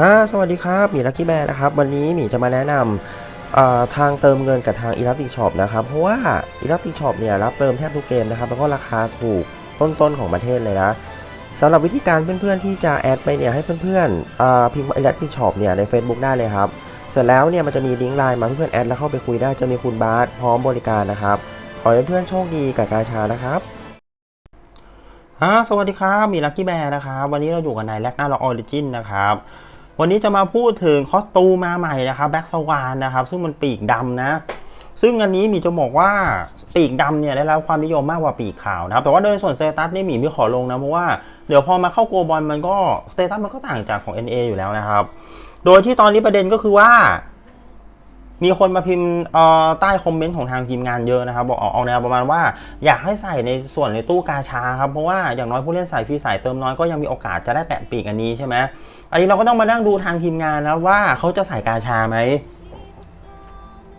ฮะสวัสดีครับหมีลักกี้แบร์นะครับ วันนี้หมีจะมาแนะนำทางเติมเงินกับทาง e l a s t i c Shop นะครับ เพราะว่า e l a s t i c Shop เนี่ยรับเติมแทบทุกเกมนะครับ แล้วก็ราคาถูกต้นๆของประเทศเลยนะสำหรับวิธีการเพื่อนๆที่จะแอดไปเนี่ยให้เพื่อนๆอ่าพิมพ์ e l a s t i c Shop เนี่ยใน Facebook ได้เลยครับ เสร็จแล้วเนี่ยมันจะมีลิงก์ไลน์มาเพื่อนๆแอดแล้วเข้าไปคุยได้จะมีคุณบาสพร้อมบริการนะครับ ขอให้เพื่อนๆโชคดีกับกาชานะครับฮะสวัสดีครับหมีลักกี้แบร์นะครับ วันนี้เราอยู่กันในแลกหน้าล็อกออริจินนะครับ วันนี้จะมาพูดถึงคอสตูมาใหม่นะครับแบ็กสวานนะครับ ซึ่งมันปีกดำนะ ซึ่งอันนี้หมีจะบอกว่าปีกดำเนี่ยได้รับความนิยมมากกว่าปีกขาวนะครับ แต่ว่าโดยส่วนสเตตัสนี่หมีไม่ขอลงนะ เพราะว่าเดี๋ยวพอมาเข้าโกลบอลมันก็สเตตัสมันก็ต่างจากของ NA อยู่แล้วนะครับ โดยที่ตอนนี้ประเด็นก็คือว่า มีคนมาพิมพ์ใต้คอมเมนต์ของทางทีมงานเยอะนะครับ บอกออกแนวประมาณว่า อยากให้ใส่ในส่วนในตู้กาชาครับเพราะว่าอย่างน้อยผู้เล่นสายฟรีสายเติมน้อยก็ยังมีโอกาสจะได้แตะปีกอันนี้ใช่ไหมอันนี้เราก็ต้องมานั่งดูทางทีมงานนะว่าเขาจะใส่กาชาไหม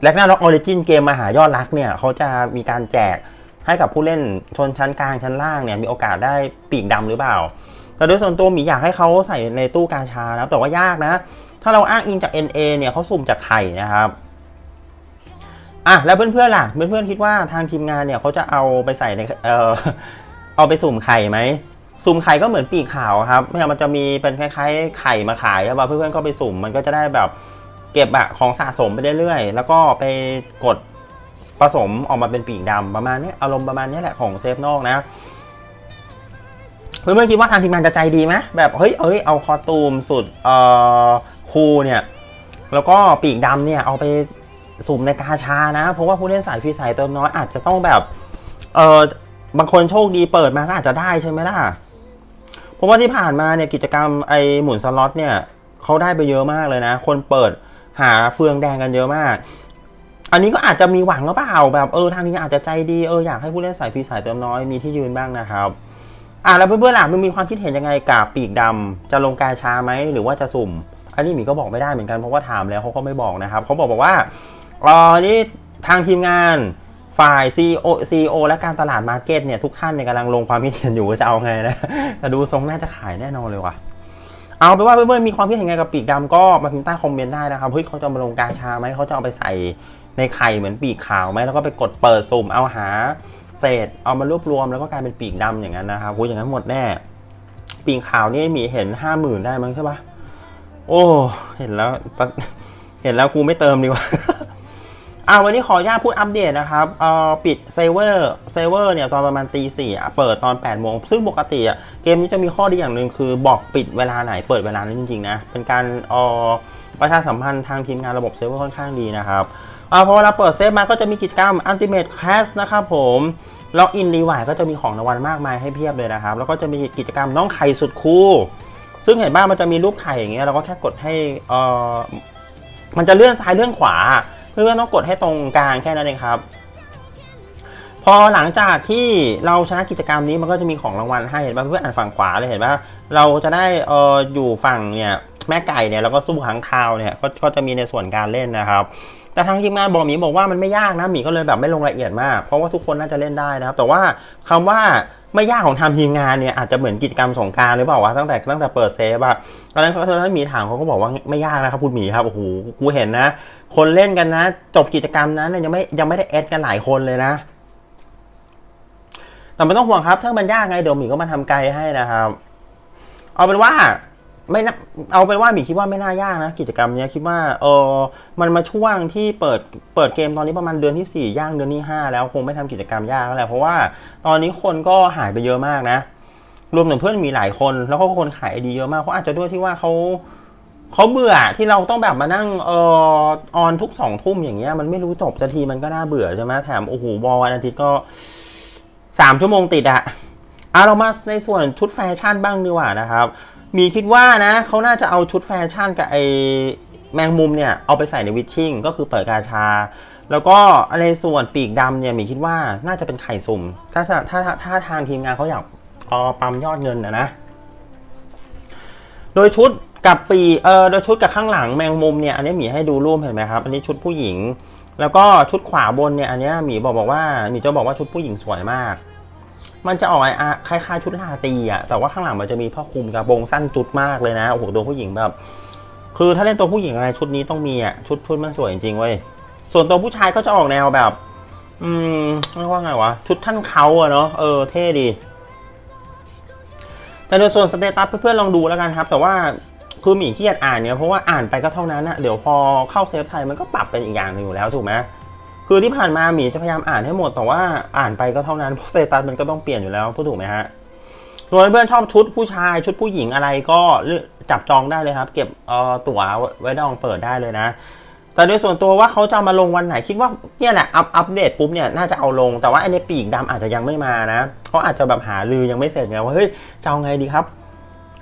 แลกหน้าล็อกออริจินเกมมหายอดรักเนี่ยเขาจะมีการแจกให้กับผู้เล่นชนชั้นกลางชั้นล่างเนี่ยมีโอกาสได้ปีกดำหรือเปล่าแต่โดยส่วนตัวหมีอยากให้เขาใส่ในตู้กาชานะแต่ว่ายากนะ ถ้าเราอ้างอิงจาก NA เนี่ยเขาสุ่มจากไข่นะครับ อะแล้วเพื่อนๆล่ะ เพื่อนๆคิดว่าทางทีมงานเนี่ยเขาจะเอาไปใส่ในเออเอาไปสุ่มไข่ไหมสุ่มไข่ก็เหมือนปีกขาวครับไม่งั้นมันจะมีเป็นคล้ายๆไข่มาขายแล้วเพื่อนๆก็ไปสุ่มมันก็จะได้แบบเก็บอะของสะสมไปเรื่อยๆแล้วก็ไปกดผสมออกมาเป็นปีกดำประมาณนี้อารมณ์ประมาณนี้แหละของเซฟนอกนะเพื่อนๆคิดว่าทางทีมงานจะใจดีไหมแบบเฮ้ยเอ้ยเอาคอตูมสุดเอ่อคูลเนี่ย แล้วก็ปีกดำเนี่ยเอาไป สุ่มในกาชานะ เพราะว่าผู้เล่นสายฟรีสายเติมน้อยอาจจะต้องแบบ เออบางคนโชคดีเปิดมาก็อาจจะได้ใช่ไหมล่ะ เพราะว่าที่ผ่านมาเนี่ยกิจกรรมไอหมุนสล็อตเนี่ยเขาได้ไปเยอะมากเลยนะ คนเปิดหาเฟืองแดงกันเยอะมาก อันนี้ก็อาจจะมีหวังหรือเปล่าแบบเออทางนี้อาจจะใจดีเอออยากให้ผู้เล่นสายฟรีสายเติมน้อยมีที่ยืนบ้างนะครับอะแล้วเพื่อนๆล่ะมันมีความคิดเห็นยังไงกับปีกดำจะลงกาชาไหมหรือว่าจะสุ่ม อันนี้หมีก็บอกไม่ได้เหมือนกันเพราะว่าถามแล้วเขาก็ไม่บอกนะครับเขาบอกบอกว่า อ๋อนี่ทางทีมงานฝ่าย CEO CEO และการตลาดมาร์เก็ตเนี่ยทุกท่านเนี่ยกำลังลงความคิดเห็นอยู่ว่าจะเอาไงนะแต่ดูทรงน่าจะขายแน่นอนเลยว่ะ เอาไปว่าเพื่อนๆมีความคิดเห็นไงกับปีกดำก็มาพิมพ์ใต้คอมเมนต์ได้นะครับเฮ้ยเขาจะมาลงกาชาไหมเขาจะเอาไปใส่ในไข่เหมือนปีกขาวไหมแล้วก็ไปกดเปิดสุ่มเอาหาเศษเอามารวบรวมแล้วก็กลายเป็นปีกดำอย่างนั้นนะครับคุยอย่างนั้นหมดแน่ ปีกขาวนี่มีเห็นห้าหมื่นได้มั้งใช่ปะโอ้ เห็นแล้วเห็นแล้วกูไม่เติมดีกว่า อ่าวันนี้ขออนุญาตพูดอัปเดตนะครับเอ่อปิดเซเวอร์เซเวอร์เนี่ยตอนประมาณตีสี่เปิดตอน8ปดโมงซึ่งปกติอะเกมนี้จะมีข้อดีอย่างหนึ่งคือบอกปิดเวลาไหนเปิดเวลานั้นจริงๆนะ เป็นการเอ่อประชาสัมพันธ์ทางทีมงานระบบเซเวอร์ค่อนข้างดีนะครับอ่าพอเวลาเปิดเซฟมาก็จะมีกิจกรรม Ultimate Class นะครับผมล็อกอินรีวายก็จะมีของรางวัลมากมายให้เพียบเลยนะครับ แล้วก็จะมีกิจกรรมน้องไข่สุดคูลซึ่งเห็นบ้างมันจะมีรูปไข่อย่างเงี้ยเราก็แค่กดให้เอ่อมันจะเลื่อนซ้ายเลื่อนขวา เพื่อนๆต้องกดให้ตรงกลางแค่นั้นเองครับ พอหลังจากที่เราชนะกิจกรรมนี้มันก็จะมีของรางวัลให้เห็นป่ะเพื่อนอ่านฝั่งขวาเลยเห็นป่ะเราจะได้เอออยู่ฝั่งเนี่ยแม่ไก่เนี่ยแล้วก็สู้หางคาวเนี่ยก็ก็จะมีในส่วนการเล่นนะครับ แต่ทางทีมงานบอกหมีบอกว่ามันไม่ยากนะหมีก็เลยแบบไม่ลงรายละเอียดมาก เพราะว่าทุกคนน่าจะเล่นได้นะครับ แต่ว่าคำว่าไม่ยากของทางทีมงานเนี่ยอาจจะเหมือนกิจกรรมสงการหรือเปล่าวะตั้งแต่ตั้งแต่เปิดเซฟอะตอนนั้นเขาตอนนั้นหมีถามเขาก็บอกว่าไม่ยากนะครับคุณหมีครับโอ้โหกูเห็นนะ คนเล่นกันนะ จบกิจกรรมนั้นยังไม่ยังไม่ได้เอสกันหลายคนเลยนะ แต่ไม่ต้องห่วงครับ ถ้ามันยากไงเดี๋ยวหมีก็มาทำไกด์ให้นะครับ เอาเป็นว่าไม่น่าเอาเป็นว่าหมีคิดว่าไม่น่ายากนะ กิจกรรมเนี้ยคิดว่าเออมันมาช่วงที่เปิดเปิดเกมตอนนี้ประมาณเดือนที่ 4 ย่างเดือนที่ 5 แล้วคงไม่ทำกิจกรรมยากแล้วแหละเพราะว่าตอนนี้คนก็หายไปเยอะมากนะ รวมถึงเพื่อนมีหลายคน แล้วก็คนขายไอดีเยอะมากเพราะอาจจะด้วยที่ว่าเขา เขาเบื่อที่เราต้องแบบมานั่งเออออนทุกสองทุ่มอย่างเงี้ยมันไม่รู้จบสักทีมันก็น่าเบื่อใช่ไหมแถมโอ้โหบอลวันอาทิตย์ก็สามชั่วโมงติดอะเอะเรามาในส่วนชุดแฟชั่นบ้างดีกว่านะครับ มีคิดว่านะเขาน่าจะเอาชุดแฟชั่นกับไอแมงมุมเนี่ยเอาไปใส่ในวิชชิ่งก็คือเปิดกาชา แล้วก็ในส่วนปีกดำเนี่ยมีคิดว่าน่าจะเป็นไข่สุ่ม ถ้าถ้าถ้าถ้าถ้าทางทีมงานเขาอยากเอาปั๊มยอดเงินนะนะ โดยชุด กับปีเออโดยชุดกับข้างหลังแมงมุมเนี่ยอันนี้หมีให้ดูรูปเห็นไหมครับ อันนี้ชุดผู้หญิง แล้วก็ชุดขวาบนเนี่ยอันนี้หมีบอกบอกว่าหมีจะบอกว่าชุดผู้หญิงสวยมาก มันจะออกไอ้อะคล้ายๆชุดลาตีอะแต่ว่าข้างหลังมันจะมีผ้าคลุมกระโปรงสั้นจุดมากเลยนะโอ้โหตัวผู้หญิงแบบ คือถ้าเล่นตัวผู้หญิงอะไรชุดนี้ต้องมีอะชุดชุดมันสวยจริงๆเว้ยส่วนตัวผู้ชายก็จะออกแนวแบบ อืมเรียกว่าไงวะชุดท่านเขาอะเนาะเออเท่ดีแต่โดยส่วนสเตตัสเพื่อนๆลองดูแล้วกันครับ แต่ว่า คือหมีขี้เกียจอ่านเนี่ยเพราะว่าอ่านไปก็เท่านั้นอะเดี๋ยวพอเข้าเซฟไทยมันก็ปรับเป็นอีกอย่างหนึ่งอยู่แล้วถูกไหมคือที่ผ่านมาหมีจะพยายามอ่านให้หมดแต่ว่าอ่านไปก็เท่านั้นเพราะเตตัสมันก็ต้องเปลี่ยนอยู่แล้วพูดถูกไหมฮะส่วนเพื่อนชอบชุดผู้ชายชุดผู้หญิงอะไรก็จับจองได้เลยครับ เก็บเออตั๋วไว้ดองเปิดได้เลยนะ แต่โดยส่วนตัวว่าเขาจะมาลงวันไหนคิดว่าเนี่ยแหละอัปอัปเดตปุ๊บเนี่ยน่าจะเอาลง แต่ว่าไอ้ในปีกดำอาจจะยังไม่มานะเขาอาจจะแบบหาลือยังไม่เสร็จไงว่าเฮ้ยจะเอาไงดีครับ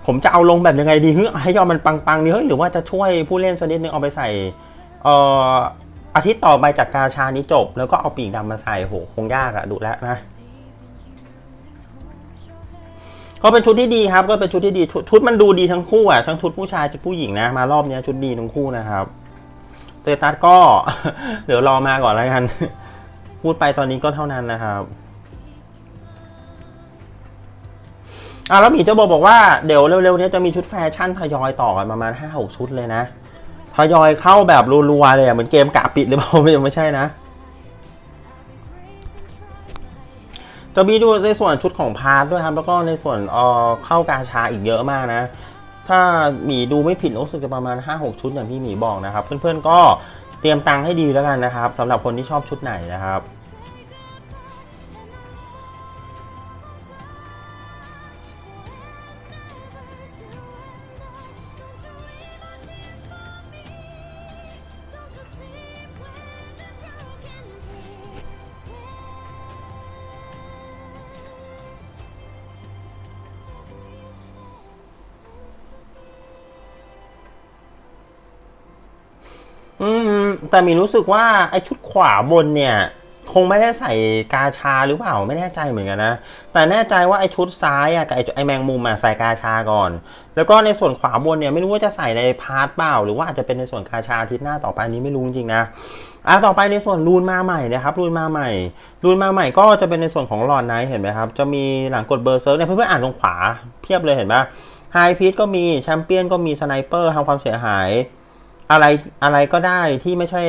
ผมจะเอาลงแบบยังไงดีเฮ้ยให้ยอดมันปังๆดีเฮ้ยหรือว่าจะช่วยผู้เล่นสักนิดนึงเอาไปใส่เอ่ออาทิตย์ต่อไปจากกาชานี้จบ แล้วก็เอาปีกดำมาใส่โหคงยากอะดูแลวนะก็เป็นชุดที่ดีครับ ก็เป็นชุดที่ดีชุดมันดูดีทั้งคู่อะทั้งชุดผู้ชายชุดผู้หญิงนะ มารอบนี้ชุดดีทั้งคู่นะครับเตตัสก็ เดี๋ยวรอมาก่อนแล้วกัน พูดไปตอนนี้ก็เท่านั้นนะครับ อะแล้วหมีเจ้าโบบอกว่าเดี๋ยวเร็วๆนี้จะมีชุดแฟชั่นทยอยต่อกันประมาณห้าหกชุดเลยนะทยอยเข้าแบบรัวๆเลยอะเหมือนเกมกะปิดหรือเปล่าไม่ไม่ใช่นะจะมีดูในส่วนชุดของพาร์ทด้วยครับ แล้วก็ในส่วนเอ่อเข้ากาชาอีกเยอะมากนะ ถ้าหมีดูไม่ผิดรู้สึกจะประมาณ 5-6 ชุดอย่างที่หมีบอกนะครับ เพื่อนๆก็เตรียมตังค์ให้ดีแล้วกันนะครับสำหรับคนที่ชอบชุดไหนนะครับ แต่มีรู้สึกว่าไอ้ชุดขวาบนเนี่ย คงไม่ได้ใส่กาชาหรือเปล่าไม่แน่ใจเหมือนกันนะ แต่แน่ใจว่าไอ้ชุดซ้ายอะกับไอ้ไอแมงมุมอะใส่กาชาก่อน แล้วก็ในส่วนขวาบนเนี่ยไม่รู้ว่าจะใส่ในพาร์ทเปล่า หรือว่าอาจจะเป็นในส่วนกาชาทิศหน้าต่อไปอันนี้ไม่รู้จริงนะอะต่อไปในส่วนรูนมาใหม่นะครับรูนมาใหม่รูนมาใหม่ก็จะเป็นในส่วนของหลอดไนท์เห็นไหมครับ จะมีหลังกดเบอร์เซิร์กเนี่ยเพื่อนๆอ่านตรงขวาเพียบเลยเห็นไหมไฮพีทก็มีแชมเปี้ยนก็มีสไนเปอร์ทำความเสียหาย อะไรอะไรก็ได้ที่ไม่ใช่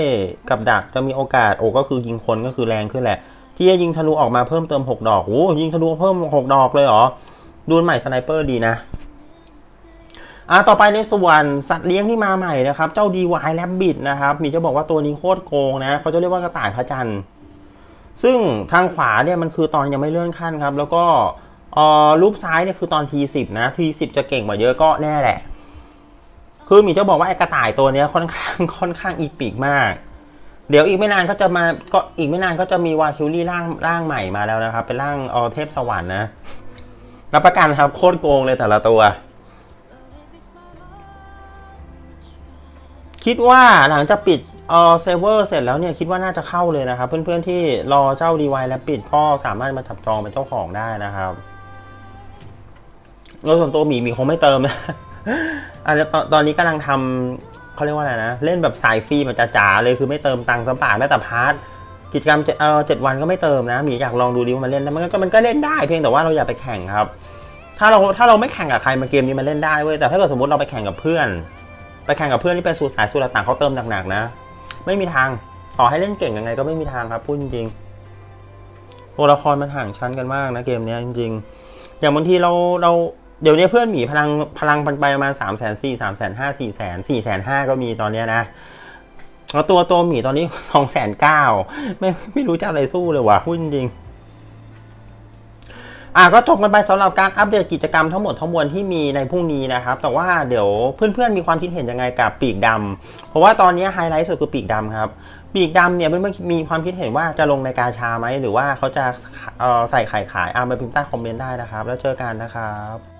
กับดักจะมีโอกาสโอ้ก็คือยิงคนก็คือแรงขึ้นแหละ ที่จะยิงทะลุออกมาเพิ่มเติม6ดอกโอ้ยิงทะลุเพิ่ม6ดอกเลยเหรอดูนใหม่สไนเปอร์ดีนะอะต่อไปในส่วนสัตว์เลี้ยงที่มาใหม่นะครับ เจ้า DY Rabbit นะครับ มีจะบอกว่าตัวนี้โคตรโกงนะเขาจะเรียกว่ากระต่ายพระจันทร์ซึ่งทางขวาเนี่ยมันคือตอนยังไม่เลื่อนขั้นครับ แล้วก็เอ่อรูปซ้ายเนี่ยคือตอน T10 นะ T10 จะเก่งกว่าเยอะก็แน่แหละ คือหมีจะบอกว่าไอ้กระต่ายตัวเนี้ยค่อนข้างค่อนข้างอีปิกมาก เดี๋ยวอีกไม่นานก็จะมาก็อีกไม่นานก็จะมีวาคิวรี่ร่างร่างใหม่มาแล้วนะครับ เป็นร่างเออเทพสวรรค์นะรับประกันครับโคตรโกงเลยแต่ละตัว คิดว่าหลังจากปิดเออเซเวอร์เสร็จแล้วเนี่ยคิดว่าน่าจะเข้าเลยนะครับ เพื่อนๆที่รอเจ้า DY และปิดก็สามารถมาจับจองเป็นเจ้าของได้นะครับโดยส่วนตัวหมีหมีคงไม่เติมนะ อาจจะตอนนี้กำลังทำเขาเรียกว่าอะไรนะ เล่นแบบสายฟรีแบบจ๋าๆเลยคือไม่เติมตังค์สักบาแม้แต่พาร์ทกิจกรรมเจ็ดเจ็ดวันก็ไม่เติมนะมีอยากลองดูดิว่ามันเล่นได้มันก็มันก็เล่นได้เพียงแต่ว่าเราอย่าไปแข่งครับ ถ้าเราถ้าเราไม่แข่งกับใครมาเกมนี้มันเล่นได้เว้ยแต่ถ้าเกิดสมมติเราไปแข่งกับเพื่อน ไปแข่งกับเพื่อนที่เป็นสูตรสายสูตรต่างเขาเติมหนักๆนะ ไม่มีทางต่อให้เล่นเก่งยังไงก็ไม่มีทางครับพูดจริงๆตัวละครมันห่างชั้นกันมากนะเกมนี้จริง ๆ อย่างบางทีเราเรา เดี๋ยวนี้เพื่อนหมีพลังพลังมันไปประมาณสามแสนสี่สามแสนห้าสี่แสนสี่แสนห้าก็มีตอนเนี้ยนะแล้วตัวตัวหมีตอนนี้สองแสนเก้าไม่ไม่รู้จะอะไรสู้เลยว่ะพูดจริงอะก็จบกันไปสำหรับการอัปเดตกิจกรรมทั้งหมดทั้งมวลที่มีในพรุ่งนี้นะครับ แต่ว่าเดี๋ยวเพื่อนๆมีความคิดเห็นยังไงกับปีกดำเพราะว่าตอนนี้ไฮไลท์สุดคือปีกดำครับ ปีกดำเนี่ยเพื่อนๆมีความคิดเห็นว่าจะลงในกาชาไหมหรือว่าเขาจะเอ่อใส่ไข่ขายอะมาพิมพ์ใต้คอมเมนต์ได้นะครับ แล้วเจอกันนะครับ